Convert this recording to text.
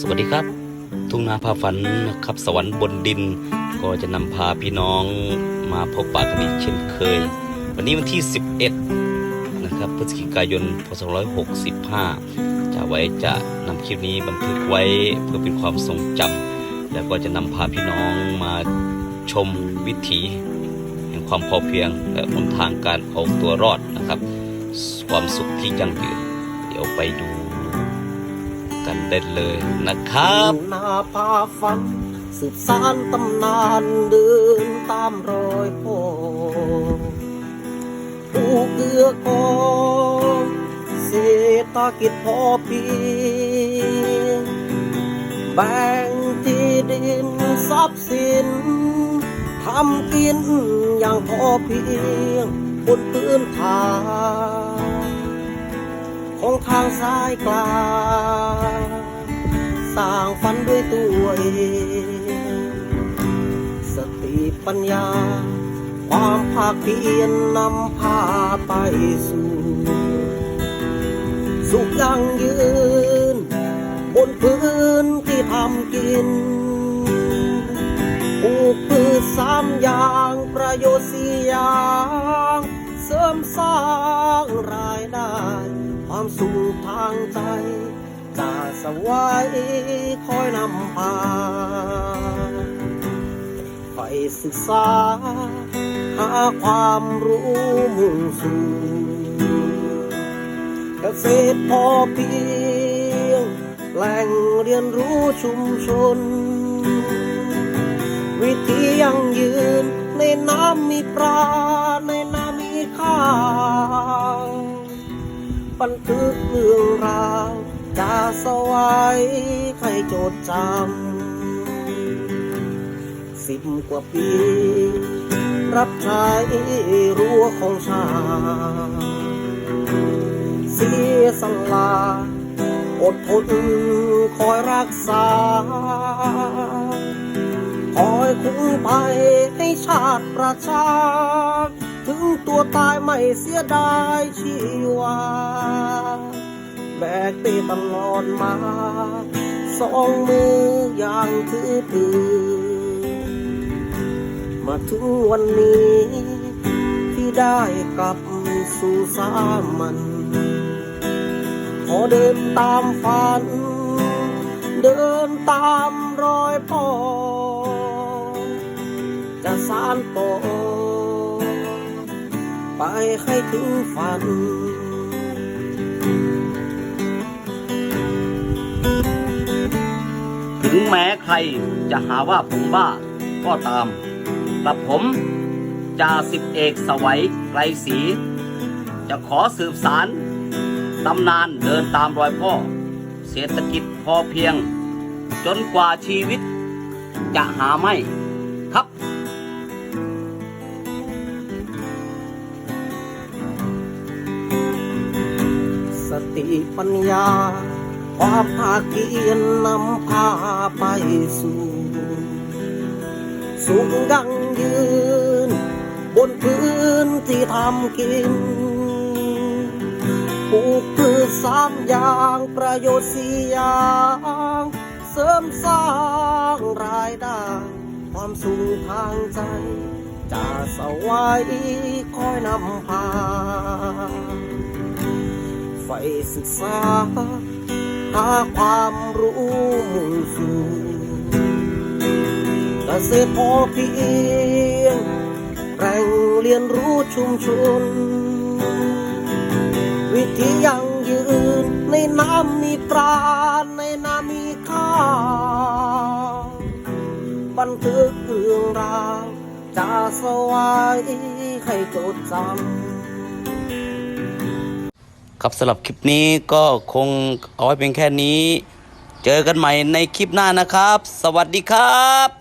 สวัสดีครับ ทุ่งนาพาฝันนะครับสวรรค์บนดิน ก็จะนำพาพี่น้องมาพบปะกันอีกเช่นเคย วันนี้วันที่ 11 นะครับพฤศจิกายนพศ165 จะไว้จะนำคลิปนี้บันทึกไว้เพื่อเป็นความทรงจำแล้วก็จะนำพาพี่น้องมาชมวิถีแห่งความพอเพียงและหนทางการเอาตัวรอดนะครับ ความสุขที่ยั่งยืนเดี๋ยวไปดู กันได้เลยนะครับนาพาฝันสืบสานตำนานเดินตามรอยพ่อผู้เกื้อกองเศรษฐกิจพอเพียงแบ่งที่ดินทรัพย์สินทำกินอย่างพอเพียงบนพื้นฐาน ของทางสายกลางสร้างฝันด้วยตัวเอง สติปัญญา ความภาคเพียรนำพาไปสู่สุขยั่งยืน บนพื้นที่ทำกินปลูกพืชสามอย่างประโยชน์สี่อย่าง เสริมสร้างรา สวายคอยนำพาไปศึกษา หาความรู้มุ่งสู่เกษตรพอเพียง แหล่งเรียนรู้ชุมชน วิธียั่งยืนในน้ำมีปลาในน้ำมีข้าวบันทึกเรื่องราว จะสวายให้จดจำสิบกว่าปี รับใช้รั้วของชาติเสียสละอดทนคอยรักษา คอยคุ้มภัยให้ชาติประชา ถึงตัวตายไม่เสียดายชีวา บกไปตลอดมา สองมืออย่างถือปืนมาถึงวันนี้ ที่ได้กลับสู่สามัญขอเดินตามฝัน เดินตามรอยพ่อจะสานต่อไปให้ถึงฝัน งแม้ใครจะหาว่าผมบ้าก็ตามกับผมจ่าสิบเอกสวัยไกรศรีจะขอสืบสารตำนานเดินตามรอยพ่อ เศรษฐกิจพอเพียง จนกว่าชีวิตจะหาไม่ครับสติปัญญา ความภาคเพียรนำพาไปสู่สุขยั่งยืน บนพื้นที่ทำกินปลูกพืชสามอย่างประโยชน์สี่อย่าง เสริมสร้างรายได้ ความสุขทางใจจะสวายคอยนำพาไฟศึกษา หาความรู้มุ่งสู่เกษตรพอเพียงแหล่งเรียนรู้ชุมชน วิธียังยืนในน้ำมีปลาในน้ำมีข้าบันทึกเรื่องราวจะสวายให้จดจำ ครับสำหรับคลิปนี้ก็คงเอาไว้เพียงแค่นี้ เจอกันใหม่ในคลิปหน้านะครับ สวัสดีครับ